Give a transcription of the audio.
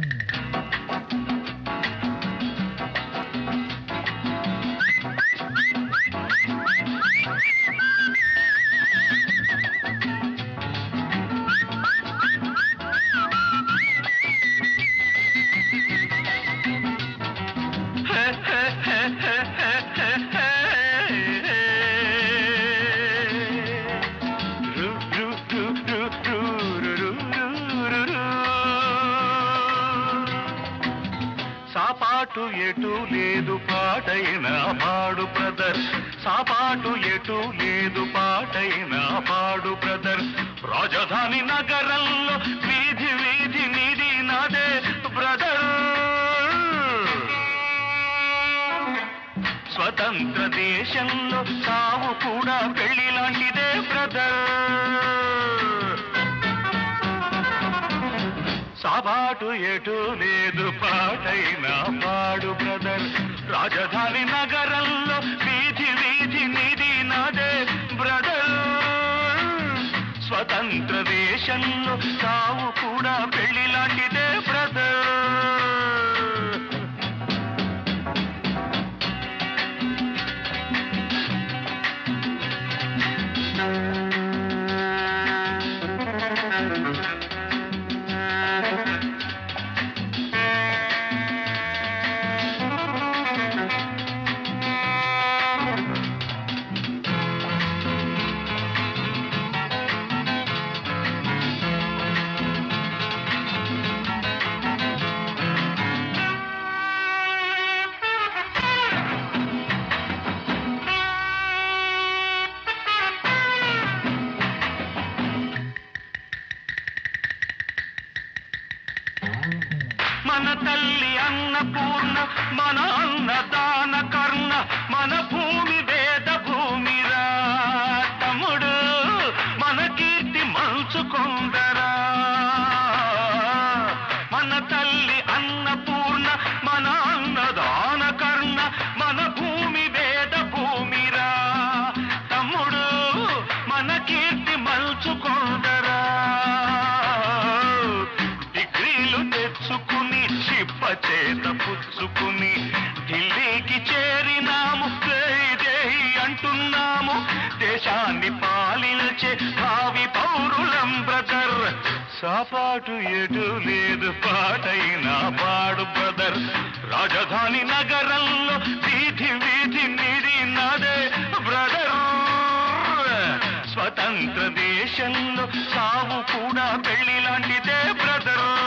Hmm. సాపాటు ఎటు లేదు పాటైన పాడు బ్రదర్. సాపాటు ఎటు లేదు పాటైన పాడు బ్రదర్. రాజధాని నగరంలో వీధి వీధి నిధి నాదే బ్రదర్. స్వతంత్ర దేశంలో సావు కూడా పెళ్ళి లాంటిదే బ్రదర్. సాబాటు ఎటు లేదు పాటైన పాడు బ్రదర్. రాజధాని నగరంలో వీధి వీధి నిధి నాదే బ్రదర్. స్వతంత్ర దేశంలో తావు కూడా పెళ్ళి లాంటిదే బ్రదర్. తల్లి అన్నపూర్ణ మన అన్నదాన కర్ణ మన భూమి వేద భూమిరా. తమ్ముడు మన కీర్తి మంచుకుందరా మన తల్లి చేత పుచ్చుకుని ఢిల్లీకి చేరినాము. జై అంటున్నాము. దేశాన్ని పాలించే భావి పౌరులం బ్రదర్. సాపాటు ఎటు లేదు పాటైనా పాడు బ్రదర్. రాజధాని నగరంలో వీధి వీధి నిడినదే బ్రదర్. స్వతంత్ర దేశంలో సావు కూడా పెళ్ళి లాంటిదే బ్రదర్.